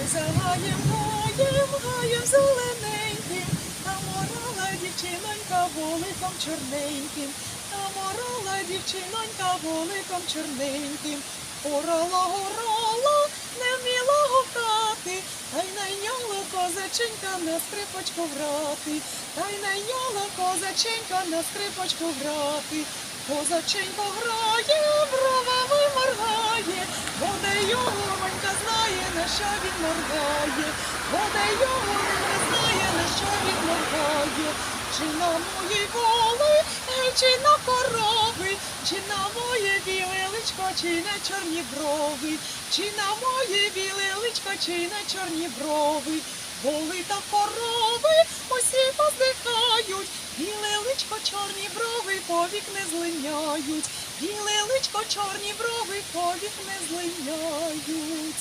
Ой, за гаєм, гаєм, гаєм зелененьким, та морала дівчинонька воликом чорненьким, та морала дівчинонька воликом чорненьким, орала, орала, не вміла гукати, та й найняла козаченька на скрипочку грати, та й найняла козаченька на скрипочку грати. Козаченько грає, на що він моргає, буде його не знає, на що він моргає. Чи на мої воли, ей, чи на корови, чи на моє біле личко, чи на чорні брови, чи на моє біле личко, чи на чорні брови. Воли та корови усі поздихають, біле личко, чорні брови повік не злиняють, біле личко, чорні брови повік не злиняють.